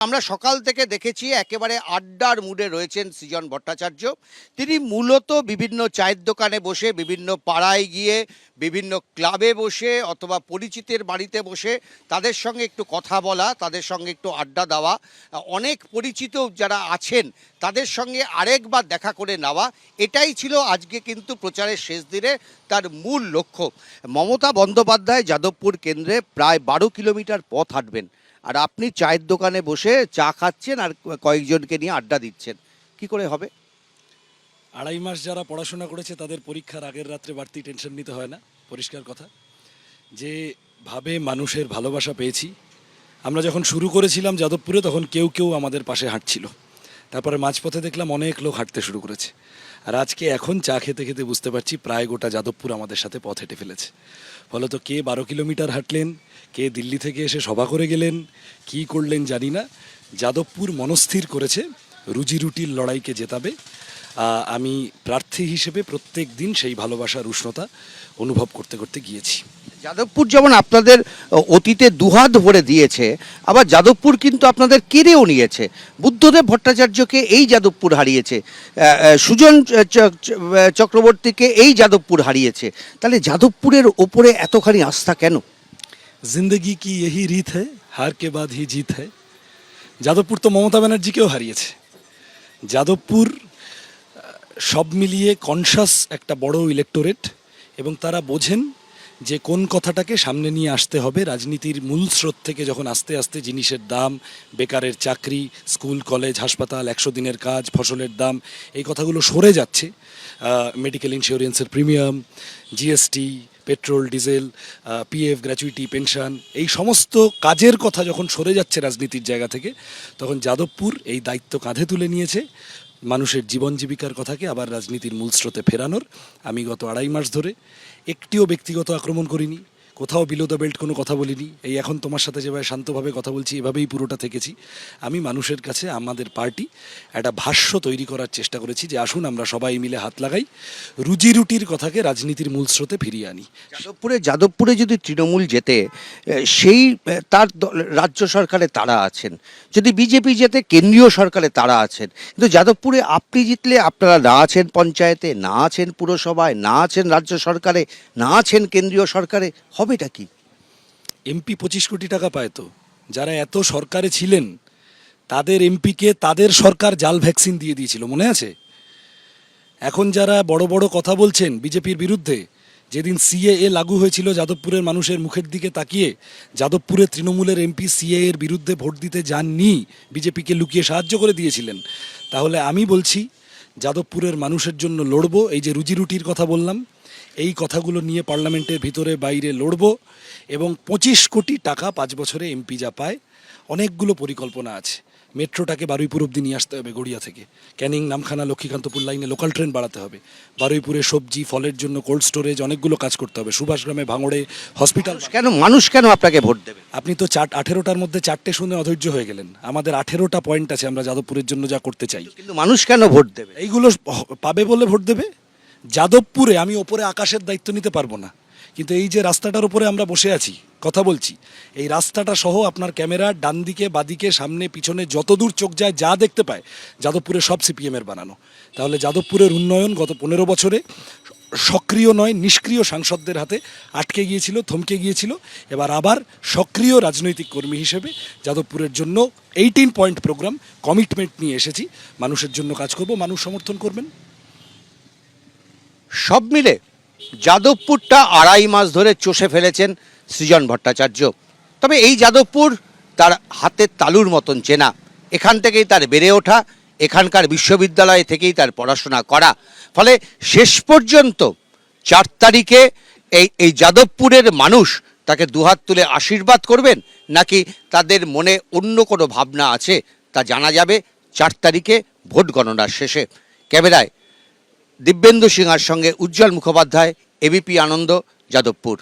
আমরা সকাল থেকে দেখেছি একেবারে আড্ডার মুডে রয়েছেন সৃজন ভট্টাচার্য। তিনি মূলত বিভিন্ন চায়ের দোকানে বসে, বিভিন্ন পাড়ায় গিয়ে, বিভিন্ন ক্লাবে বসে অথবা পরিচিতের বাড়িতে বসে তাদের সঙ্গে একটু কথা বলা, তাদের সঙ্গে একটু আড্ডা দেওয়া। অনেক পরিচিত যারা আছেন তাদের সঙ্গে আরেকবার দেখা করে নেওয়া। এটাই ছিল আজকে কিন্তু প্রচারের শেষ দিনে তার মূল লক্ষ্য। মমতা বন্দ্যোপাধ্যায় যাদবপুর কেন্দ্রে প্রায় বারো কিলোমিটার পথ হাঁটবেন। আর আপনি চায়ের দোকানে বসে চা খাচ্ছেন আর কয়েকজনকে নিয়ে আড্ডা দিচ্ছেন। কি করে হবে? আড়াই মাস যারা পড়াশোনা করেছে, তাদের পরীক্ষার আগের রাত্রে বাড়তি টেনশন নিতে হয় না, পরিষ্কার কথা। যে ভাবে মানুষের ভালোবাসা পেয়েছি, আমরা যখন শুরু করেছিলাম যাদবপুরে, তখন কেউ কেউ আমাদের পাশে হাঁটছিল। তারপরে মাঝপথে দেখলাম অনেক লোক হাঁটতে শুরু করেছে। আর আজকে এখন চা খেতে খেতে বুঝতে পারছি প্রায় গোটা যাদবপুর আমাদের সাথে পথ হেঁটে ফেলেছে। ফলত কে বারো কিলোমিটার হাঁটলেন, কে দিল্লি থেকে এসে সভা করে গেলেন, কি করলেন জানি না। যাদবপুর মনস্থির করেছে, রুজি রুটির লড়াইকে জেতাবে। আমি প্রার্থী হিসেবে প্রত্যেক দিন সেই ভালোবাসার উষ্ণতা অনুভব করতে করতে গিয়েছি। যাদবপুর যেমন আপনাদের অতীতে দুহাত ভরে দিয়েছে, আবার যাদবপুর কিন্তু আপনাদের কেড়েও নিয়েছে। বুদ্ধদেব ভট্টাচার্যকে এই যাদবপুর হারিয়েছে সুজন চক্রবর্তীকে এই যাদবপুর হারিয়েছে। তাহলে যাদবপুরের ওপরে এতখানি আস্থা কেন? জিন্দগি কি এই রীত হ্যাঁ হার কে বাদ হি জিত হ্যাঁ যাদবপুর তো মমতা ব্যানার্জিকেও হারিয়েছে। যাদবপুর সব মিলিয়ে কনসাস একটা বড় ইলেকটোরেট এবং তারা বোঝেন যে কোন কথাটাকে সামনে নিয়ে আসতে হবে, রাজনীতির মূল স্রোত থেকে যখন আস্তে আস্তে জিনিসের দাম, বেকারের চাকরি, স্কুল, কলেজ, হাসপাতাল, একশো দিনের কাজ, ফসলের দাম, এই কথাগুলো সরে যাচ্ছে। মেডিকেল ইন্স্যুরেন্সের premium GST petrol diesel PF gratuity pension এই সমস্ত কাজের কথা যখন সরে যাচ্ছে রাজনীতির জায়গা থেকে, তখন যাদবপুর এই দায়িত্ব কাঁধে তুলে নিয়েছে। মানুষের জীবন জীবিকার কথাকে আবার রাজনীতির মূল স্রোতে ফেরানোর। আমি গত আড়াই মাস ধরে একটিও ব্যক্তিগত আক্রমণ করিনি। কোথাও বিলো দ্য বেল্ট কোনো কথা বলিনি। এই এখন তোমার সাথে যেভাবে শান্তভাবে কথা বলছি, এভাবেই পুরোটা থেকেছি। আমি মানুষের কাছে, আমাদের পার্টি একটা ভাষ্য তৈরি করার চেষ্টা করেছি যে আসুন আমরা সবাই মিলে হাত লাগাই রুজি রুটির কথাকে রাজনীতির মূল স্রোতে ফিরিয়ে আনি। যাদবপুরে যাদবপুরে যদি তৃণমূল যেতে সেই তার রাজ্য সরকারে তারা আছেন। যদি বিজেপি যেতে কেন্দ্রীয় সরকারে তারা আছেন। কিন্তু যাদবপুরে আপনি জিতলে আপনারা না আছেন পঞ্চায়েতে, না আছেন পুরসভায়, না আছেন রাজ্য সরকারে, না আছেন কেন্দ্রীয় সরকারে হবেটা কি? এমপি পঁচিশ কোটি টাকা পায় তো। যারা এত সরকারে ছিলেন, তাদের এমপিকে তাদের সরকার জাল ভ্যাকসিন দিয়ে দিয়েছিল, মনে আছে? এখন যারা বড় বড় কথা বলছেন বিজেপির বিরুদ্ধে, যেদিন সিএএ লাগু হয়েছিল যাদবপুরের মানুষের মুখের দিকে তাকিয়ে, যাদবপুরে তৃণমূলের এমপি সিএ এর বিরুদ্ধে ভোট দিতে যাননি, বিজেপিকে লুকিয়ে সাহায্য করে দিয়েছিলেন। তাহলে আমি বলছি, যাদবপুরের মানুষের জন্য লড়বো, এই যে রুজি রুটির কথা বললাম এই কথাগুলো নিয়ে পার্লামেন্টের ভিতরে বাইরে লড়ব এবং পঁচিশ কোটি টাকা পাঁচ বছরে এমপি যা পায় অনেকগুলো পরিকল্পনা আছে। মেট্রোটাকে বারুইপুর অব্দি নিয়ে আসতে হবে গড়িয়া থেকে। ক্যানিং নামখানা লক্ষ্মীকান্তপুর লাইনে লোকাল ট্রেন বাড়াতে হবে। বারুইপুরে সবজি ফলের জন্য কোল্ড স্টোরেজ অনেকগুলো কাজ করতে হবে। সুভাষগ্রামে ভাঙড়ে হসপিটাল কেন মানুষ কেন আপনাকে ভোট দেবে? আপনি তো চার আঠেরোটার মধ্যে চারটে শুনে অধৈর্য হয়ে গেলেন। আমাদের আঠেরোটা পয়েন্ট আছে আমরা যাদবপুরের জন্য যা করতে চাই। কিন্তু মানুষ কেন ভোট দেবে? এইগুলো পাবে বলে ভোট দেবে? যাদবপুরে আমি ওপরে আকাশের দায়িত্ব নিতে পারব না। কিন্তু এই যে রাস্তাটার উপরে আমরা বসে আছি, কথা বলছি, এই রাস্তাটা সহ আপনার ক্যামেরা ডান দিকে বাদিকে সামনে, পিছনে যত দূর চোখ যায়, যা দেখতে পায়, যাদবপুরে সব সিপিএমের বানানো। তাহলে যাদবপুরের উন্নয়ন গত পনেরো বছরে সক্রিয় নয়, নিষ্ক্রিয় সাংসদদের হাতে আটকে গিয়েছিল, থমকে গিয়েছিল। এবার আবার সক্রিয় রাজনৈতিক কর্মী হিসেবে যাদবপুরের জন্য এইটিন পয়েন্ট প্রোগ্রাম কমিটমেন্ট নিয়ে এসেছি। মানুষের জন্য কাজ করব, মানুষ সমর্থন করবেন। সব মিলে যাদবপুরটা আড়াই মাস ধরে চষে ফেলেছেন সৃজন ভট্টাচার্য। তবে এই যাদবপুর তার হাতের তালুর মতন চেনা। এখান থেকেই তার বেড়ে ওঠা, এখানকার বিশ্ববিদ্যালয় থেকেই তার পড়াশোনা করা। ফলে শেষ পর্যন্ত চার তারিখে এই এই যাদবপুরের মানুষ তাকে দুহাত তুলে আশীর্বাদ করবেন নাকি তাদের মনে অন্য কোনো ভাবনা আছে তা জানা যাবে চার তারিখে ভোট গণনার শেষে। ক্যামেরায় দিব্যেন্দু সিংহার সঙ্গে উজ্জ্বল মুখোপাধ্যায় এবিপি আনন্দ যাদবপুর।